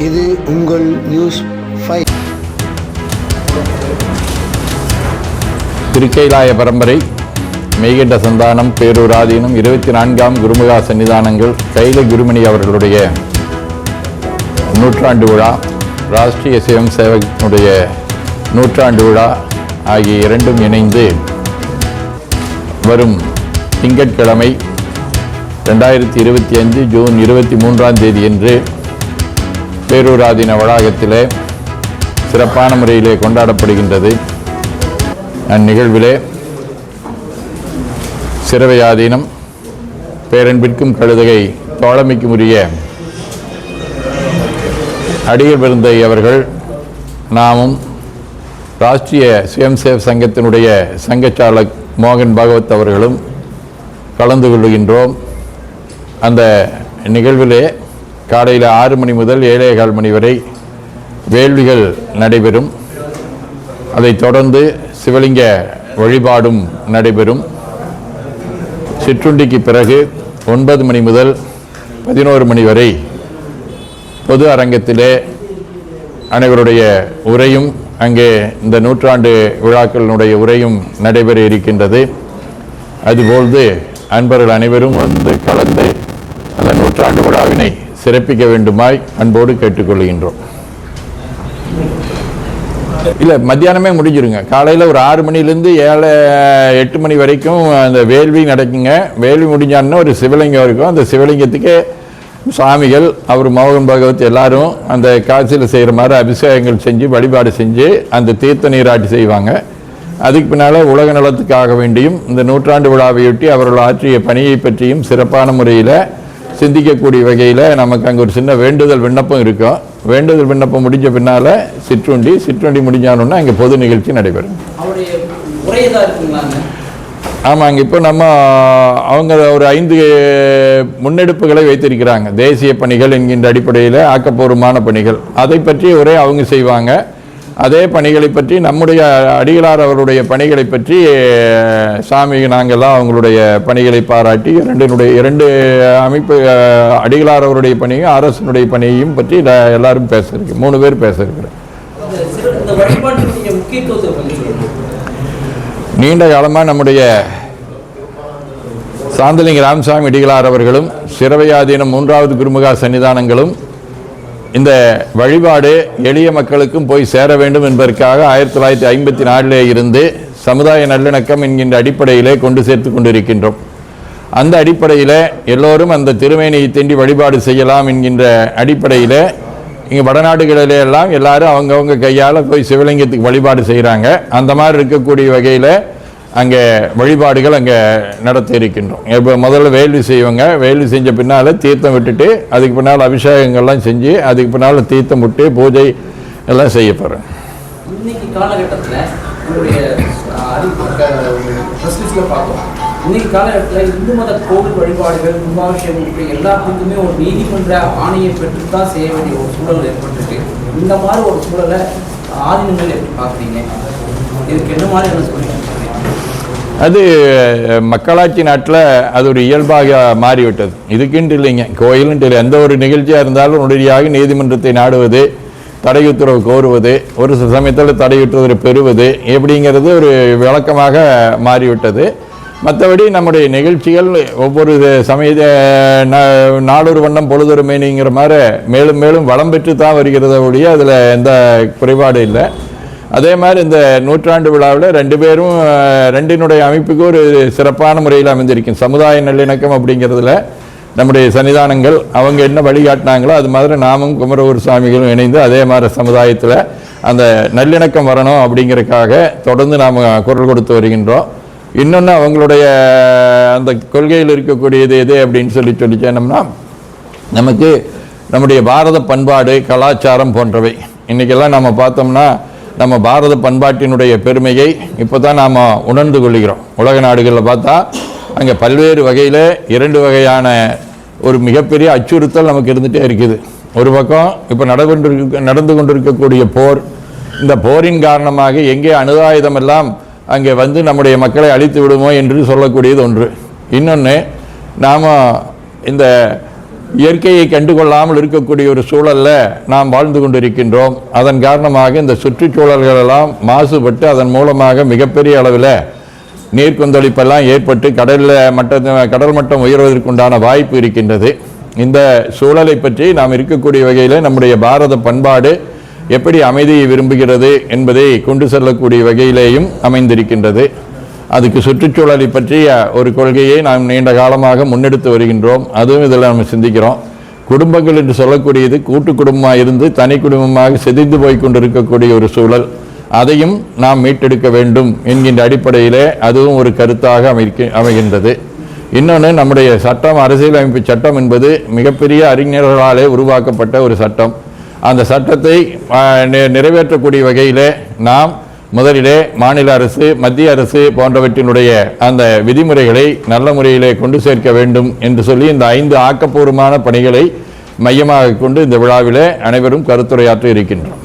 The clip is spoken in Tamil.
இது உங்கள் நியூஸ் ஃபைவ் திருக்கைலாய பரம்பரை மெய்கண்ட சந்தானம் பேரூராதீனம் இருபத்தி நான்காம் குருமுகா சன்னிதானங்கள் கைல குருமணி அவர்களுடைய நூற்றாண்டு விழா ராஷ்டிரிய சிவம் சேவகனுடைய நூற்றாண்டு விழா ஆகிய இரண்டும் இணைந்து வரும் திங்கட்கிழமை ரெண்டாயிரத்தி இருபத்தி அஞ்சு ஜூன் இருபத்தி மூன்றாம் தேதியன்று பேரூராதீன வளாகத்திலே சிறப்பான முறையிலே கொண்டாடப்படுகின்றது. அந்நிகழ்விலே சிறவையாதீனம் பேரன்பிற்கும் கழுதகை தோழமைக்கும் உரிய அடிகள் விருந்தை அவர்கள் நாமும் ராஷ்டிரிய சுயம்சேவ் சங்கத்தினுடைய சங்கச்சாலக் மோகன் பாகவத் அவர்களும் கலந்து கொள்கின்றோம் அந்த நிகழ்விலே காலையில் ஆறு மணி முதல் ஏழே கால் மணி வரை வேள்விகள் நடைபெறும். அதைத் தொடர்ந்து சிவலிங்க வழிபாடும் நடைபெறும். சிற்றுண்டிக்கு பிறகு ஒன்பது மணி முதல் பதினோரு மணி வரை பொது அரங்கத்திலே அனைவருடைய உரையும் அங்கே இந்த நூற்றாண்டு விழாக்களினுடைய உரையும் நடைபெற இருக்கின்றது. அதுபோல்து அன்பர்கள் அனைவரும் வந்து கலந்து அந்த நூற்றாண்டு விழாவினை சிறப்பிக்க வேண்டுமாய் அன்போடு கேட்டுக்கொள்கின்றோம். இல்லை மத்தியானமே முடிஞ்சிருங்க. காலையில் ஒரு ஆறு மணிலேருந்து ஏழு எட்டு மணி வரைக்கும் அந்த வேள்வி நடக்குங்க. வேள்வி முடிஞ்சான்னா ஒரு சிவலிங்கம் இருக்கும். அந்த சிவலிங்கத்துக்கு சுவாமிகள் அவர் மோகன் பகவத் எல்லாரும் அந்த காட்சியில் செய்கிற மாதிரி அபிஷேகங்கள் செஞ்சு வழிபாடு செஞ்சு அந்த தீர்த்த நீராட்டி செய்வாங்க. அதுக்கு பின்னால் உலக நலத்துக்காக வேண்டியும் இந்த நூற்றாண்டு விழாவையொட்டி அவர்கள் ஆற்றிய பணியை பற்றியும் சிறப்பான முறையில் சிந்திக்கக்கூடிய வகையில் நமக்கு அங்கே ஒரு சின்ன வேண்டுதல் விண்ணப்பம் இருக்கும் வேண்டுதல் விண்ணப்பம் முடிஞ்ச பின்னால் சிற்றுண்டி சிற்றுண்டி முடிஞ்சானோன்னா அங்கே பொது நிகழ்ச்சி நடைபெறும். ஆமாங்க இப்போ நம்ம அவங்க ஒரு ஐந்து முன்னெடுப்புகளை வைத்திருக்கிறாங்க. தேசிய பணிகள் என்கின்ற அடிப்படையில் ஆக்கப்பூர்வமான பணிகள். அதை பற்றி ஒரே அவங்க செய்வாங்க. அதே பணிகளை பற்றி நம்முடைய அடிகளார் அவருடைய பணிகளை பற்றி சாமி நாங்கள்லாம் அவங்களுடைய பணிகளை பாராட்டி இரண்டினுடைய இரண்டு அமைப்பு அடிகளார் அவருடைய பணியும் அரசனுடைய பணியையும் பற்றி எல்லாரும் பேச மூணு பேர் பேச நீண்ட காலமாக நம்முடைய சாந்தலிங்க ராமசாமி அடிகளார் அவர்களும் சிறவையாதீனம் மூன்றாவது குருமுகா சன்னிதானங்களும் இந்த வழிபாடு எளிய மக்களுக்கும் போய் சேர வேண்டும் என்பதற்காக ஆயிரத்தி தொள்ளாயிரத்தி ஐம்பத்தி நாலிலே இருந்து சமுதாய நல்லிணக்கம் என்கின்ற அடிப்படையிலே கொண்டு சேர்த்து கொண்டிருக்கின்றோம். அந்த அடிப்படையில் எல்லோரும் அந்த திருமேனியை தேண்டி வழிபாடு செய்யலாம் என்கின்ற அடிப்படையில் இங்கே வடநாடுகளிலே எல்லாம் எல்லாரும் அவங்கவுங்க கையால் போய் சிவலிங்கத்துக்கு வழிபாடு செய்கிறாங்க அந்த மாதிரி இருக்கக்கூடிய வகையில் அங்கே வழிபாடுகள் அங்கே நடத்தி இருக்கின்றோம். இப்போ முதல்ல வேள்வி செய்வாங்க. வேள்வி செஞ்ச பின்னால் தீர்த்தம் விட்டுட்டு அதுக்கு பின்னால் அபிஷேகங்கள்லாம் செஞ்சு அதுக்கு பின்னால் தீர்த்தம் விட்டு பூஜை எல்லாம் செய்யப்படுறோம் இன்னைக்கு காலகட்டத்தில் இன்னைக்கு காலகட்டத்தில் இந்து மத கோவில் வழிபாடுகள் கும்பாபிஷேகம் இப்படி எல்லாத்துக்குமே ஒரு நீதிமன்ற ஆணையை பெற்று தான் செய்ய வேண்டிய ஒரு சூழல் ஏற்பட்டிருக்கு. இந்த மாதிரி ஒரு சூழலை ஆதீனங்கள் எப்படி பார்க்குறீங்க? இதுக்கு என்ன மாதிரி என்ன சொல்லுங்கள் அது மக்களாட்சி நாட்டில் அது ஒரு இயல்பாக மாறிவிட்டது. இதுக்குன்ட்டு இல்லைங்க. கோயிலுன்ட்டு இல்லை. எந்த ஒரு நிகழ்ச்சியாக இருந்தாலும் உடனடியாக நீதிமன்றத்தை நாடுவது தடை உத்தரவு கோருவது ஒரு சில சமயத்தில் தடை உத்தரவு பெறுவது எப்படிங்கிறது ஒரு விளக்கமாக மாறிவிட்டது. மற்றபடி நம்முடைய நிகழ்ச்சிகள் ஒவ்வொரு சமய நா- நாடொரு வண்ணம் பொழுதொரு மேனிங்கிற மாதிரி மேலும் மேலும் வளம் பெற்று தான் வருகிறத ஒழிய அதில் எந்த குறைபாடு இல்லை. அதே மாதிரி இந்த நூற்றாண்டு விழாவில் ரெண்டு பேரும் ரெண்டினுடைய அமைப்புக்கு ஒரு சிறப்பான முறையில் அமைந்திருக்கும். சமுதாய நல்லிணக்கம் அப்படிங்கிறதுல நம்முடைய சன்னிதானங்கள் அவங்க என்ன வழிகாட்டினாங்களோ அது மாதிரி நாமும் குமரகுரு சுவாமிகளும் இணைந்து அதே மாதிரி சமுதாயத்தில் அந்த நல்லிணக்கம் வரணும் அப்படிங்கிறதுக்காக தொடர்ந்து நாம் குரல் கொடுத்து வருகின்றோம். இன்னொன்று அவங்களுடைய அந்த கொள்கையில் இருக்கக்கூடியது எது அப்படின்னு சொல்லி சொல்லி சொன்னோம்னா நமக்கு நம்முடைய பாரத பண்பாடு கலாச்சாரம் போன்றவை. இன்றைக்கெல்லாம் நம்ம பார்த்தோம்னா நம்ம பாரத பண்பாட்டினுடைய பெருமையை இப்போ தான் நாம் உணர்ந்து கொள்கிறோம். உலக நாடுகளில் பார்த்தா அங்கே பல்வேறு வகையில் இரண்டு வகையான ஒரு மிகப்பெரிய அச்சுறுத்தல் நமக்கு இருந்துகிட்டே இருக்குது. ஒரு பக்கம் இப்போ நடந்து நடந்து கொண்டிருக்கக்கூடிய போர் இந்த போரின் காரணமாக எங்கே அணுதாயுதம் எல்லாம் அங்கே வந்து நம்முடைய மக்களை அழித்து விடுமோ என்று சொல்லக்கூடியது ஒன்று. இன்னொன்று நாம் இந்த இயற்கையை கண்டுகொள்ளாமல் இருக்கக்கூடிய ஒரு சூழல்ல நாம் வாழ்ந்து கொண்டிருக்கின்றோம். அதன் காரணமாக இந்த சுற்றுச்சூழல்களெல்லாம் மாசுபட்டு அதன் மூலமாக மிகப்பெரிய அளவில் நீர் கொந்தளிப்பெல்லாம் ஏற்பட்டு கடலில் மட்ட கடல் மட்டம் உயர்வதற்குண்டான வாய்ப்பு இருக்கின்றது. இந்த சூழலை பற்றி நாம் இருக்கக்கூடிய வகையில் நம்முடைய பாரத பண்பாடு எப்படி அமைதியை விரும்புகிறது என்பதை கொண்டு செல்லக்கூடிய வகையிலேயும் அமைந்திருக்கின்றது. அதுக்கு சுற்றுச்சூழலை பற்றிய ஒரு கொள்கையை நாம் நீண்ட காலமாக முன்னெடுத்து வருகின்றோம். அதுவும் இதில் நம்ம சிந்திக்கிறோம். குடும்பங்கள் என்று சொல்லக்கூடியது கூட்டு குடும்பமாக இருந்து தனி குடும்பமாக சிதைந்து போய் கொண்டிருக்கக்கூடிய ஒரு சூழல். அதையும் நாம் மீட்டெடுக்க வேண்டும் என்கின்ற அடிப்படையிலே அதுவும் ஒரு கருத்தாக அமைக்க அமைகின்றது. இன்னொன்று நம்முடைய சட்டம் அரசியலமைப்பு சட்டம் என்பது மிகப்பெரிய அறிஞர்களாலே உருவாக்கப்பட்ட ஒரு சட்டம். அந்த சட்டத்தை நிறைவேற்றக்கூடிய வகையிலே நாம் முதலிலே மாநில அரசு மத்திய அரசு போன்றவற்றினுடைய அந்த விதிமுறைகளை நல்ல முறையிலே கொண்டு சேர்க்க வேண்டும் என்று சொல்லி இந்த ஐந்து ஆக்கப்பூர்வமான பணிகளை மையமாக கொண்டு இந்த விழாவிலே அனைவரும் கருத்துரையாற்ற இருக்கின்றோம்.